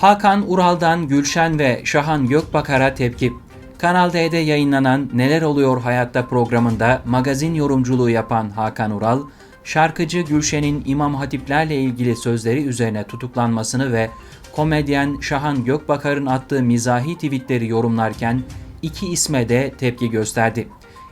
Hakan Ural'dan Gülşen ve Şahan Gökbakar'a tepki. Kanal D'de yayınlanan Neler Oluyor Hayatta programında magazin yorumculuğu yapan Hakan Ural, şarkıcı Gülşen'in İmam Hatiplerle ilgili sözleri üzerine tutuklanmasını ve komedyen Şahan Gökbakar'ın attığı mizahi tweetleri yorumlarken iki isme de tepki gösterdi.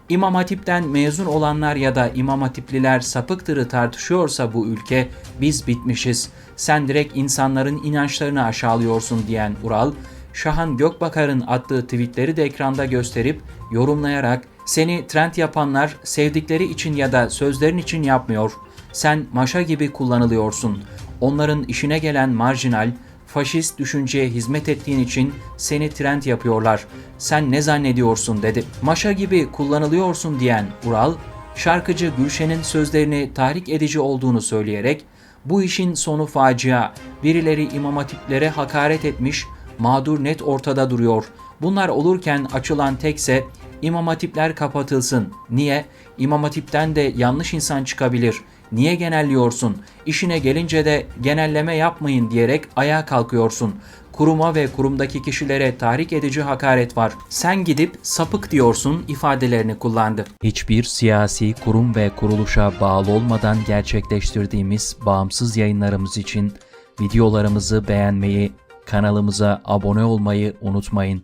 İmam Hatip'ten mezun olanlar ya da İmam Hatipliler sapıktırı tartışıyorsa bu ülke biz bitmişiz. Sen direkt insanların inançlarını aşağılıyorsun diyen Ural, Şahan Gökbakar'ın attığı tweetleri de ekranda gösterip yorumlayarak seni trend yapanlar sevdikleri için ya da sözlerin için yapmıyor. Sen maşa gibi kullanılıyorsun. Onların işine gelen marjinal, faşist düşünceye hizmet ettiğin için seni trend yapıyorlar. Sen ne zannediyorsun dedi. Maşa gibi kullanılıyorsun diyen Ural, şarkıcı Gülşen'in sözlerini tahrik edici olduğunu söyleyerek bu işin sonu facia. Birileri imam hatiplere hakaret etmiş, mağdur net ortada duruyor. Bunlar olurken açılan tekse İmam Hatipler kapatılsın. Niye? İmam Hatip'ten de yanlış insan çıkabilir. Niye genelliyorsun? İşine gelince de genelleme yapmayın diyerek ayağa kalkıyorsun. Kuruma ve kurumdaki kişilere tahrik edici hakaret var. Sen gidip sapık diyorsun ifadelerini kullandı. Hiçbir siyasi kurum ve kuruluşa bağlı olmadan gerçekleştirdiğimiz bağımsız yayınlarımız için videolarımızı beğenmeyi, kanalımıza abone olmayı unutmayın.